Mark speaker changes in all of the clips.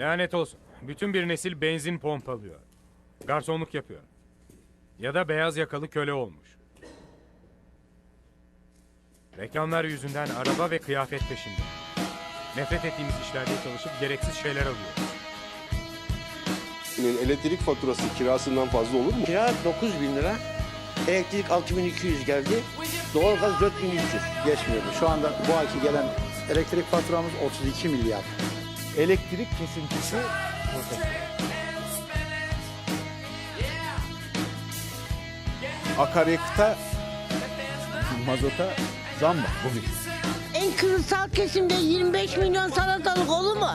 Speaker 1: Lanet olsun. Bütün bir nesil benzin pompalıyor. Garsonluk yapıyor. Ya da beyaz yakalı köle olmuş. Reklamlar yüzünden araba ve kıyafet peşinde. Nefret ettiğimiz işlerde çalışıp gereksiz şeyler alıyoruz.
Speaker 2: Elektrik faturası kirasından fazla olur mu?
Speaker 3: Kira 9 bin lira. Elektrik 6200 geldi. Doğalgaz 4300.
Speaker 4: geçmiyordu. Şu anda bu ayki gelen elektrik faturamız 32 milyar.
Speaker 5: Elektrik kesintisi akaryakıta mazota zam var bugün.
Speaker 6: En kırılsal kesimde 25 milyon salatalık olur mu?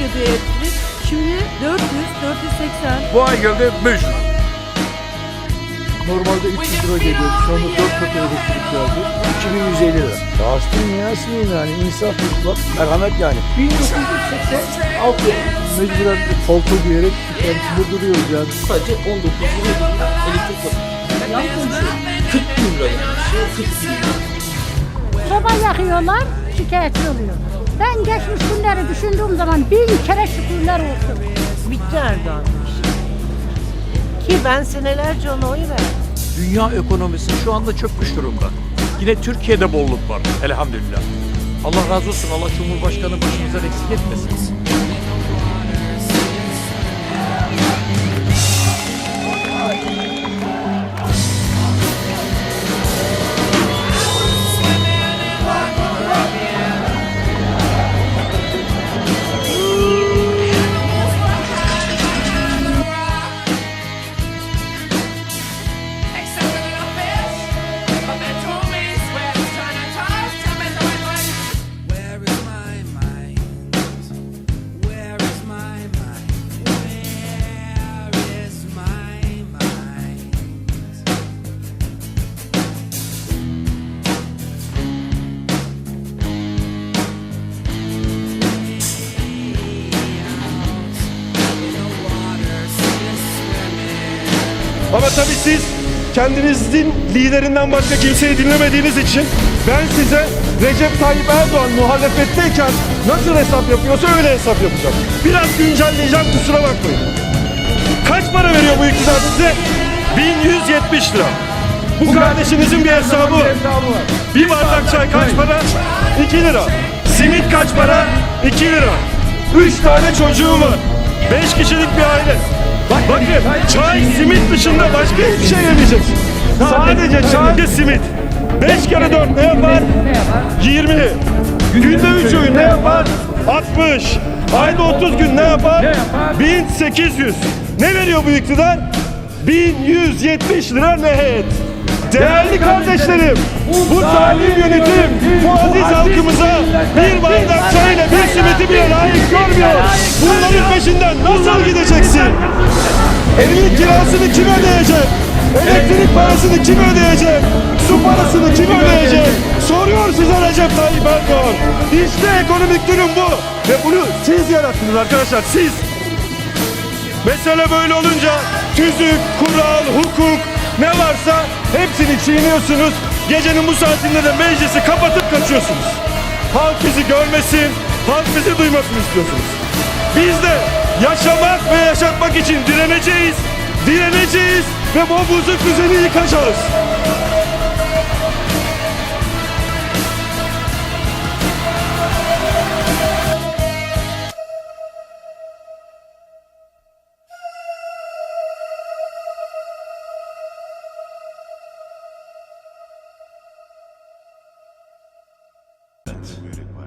Speaker 7: 180 geliyordu elektrik. Şimdi 400, 480.
Speaker 5: Bu ay geldi 500. Normalde 300 lira geliyordu. Şu anda 4 katı elektrik geldi. 2150 lira. Bastım ya sileyim yani. İnsaf bak. Merhamet yani. 1986 mecburen palto giyerek kendisinde duruyoruz yani.
Speaker 8: Sadece 19 lira elektrik faturası. Ben yan konuşuyorum. 40 bin lira yani. Şey 40 bin lira.
Speaker 7: Soba yakıyorlar, şikayetçi oluyor. Ben geçmiş günleri düşündüğüm zaman bin kere şükürler olsun.
Speaker 9: Bitti Erdoğan. Ki ben senelerce ona oy verdim.
Speaker 10: Dünya ekonomisi şu anda çökmüş durumda. Yine Türkiye'de bolluk var elhamdülillah. Allah razı olsun. Allah Cumhurbaşkanı başımızdan eksik etmesin.
Speaker 2: Ama tabii siz kendinizin liderinden başka kimseyi dinlemediğiniz için ben size Recep Tayyip Erdoğan muhalefetteyken nasıl hesap yapıyorsa öyle hesap yapacağım. Biraz güncelleyeceğim kusura bakmayın. Kaç para veriyor bu iktidar size? 1170 lira. Bu kardeşinizin bir hesabı var. Bir bardak çay kaç para? 2 lira. Simit kaç para? 2 lira. 3 tane çocuğum var. 5 kişilik bir aile. Bakın çay simit dışında başka hiçbir şey yemeyeceksin. Sadece çay ve simit. 5 kere 4 ne yapar? 20. Günde 3 öğün ne yapar? 60. Ayda 30 gün ne yapar? 1800. Ne veriyor bu iktidar? 1170 lira net. Değerli kardeşlerim, bu zalim yönetim bu aziz halkımıza bir bardak çayla bir simiti bile layık görmüyor. Bunların peşinden nasıl gideceksin? Evin kirasını kim ödeyecek? Elektrik parasını kim ödeyecek? Su parasını kim ödeyecek? Soruyor size Recep Tayyip Erdoğan. İşte ekonomik durum bu. Ve bunu siz yarattınız arkadaşlar, siz. Mesele böyle olunca tüzük, kural, hukuk ne varsa hepsini çiğniyorsunuz. Gecenin bu saatinde de meclisi kapatıp kaçıyorsunuz. Halk bizi görmesin, halk bizi duymasın istiyorsunuz. Biz de yaşamak ve yaşatmak için direneceğiz, direneceğiz ve bu bozuk düzeni yıkacağız.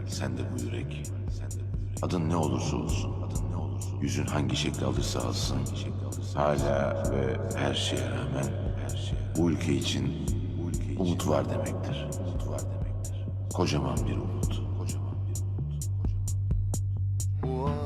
Speaker 11: Sen de bu yürek. Adın ne olursa olsun. Yüzün hangi şekli alırsa alsın. Hala ve her şeye rağmen bu ülke için umut var demektir. Kocaman bir umut.
Speaker 12: Whoa.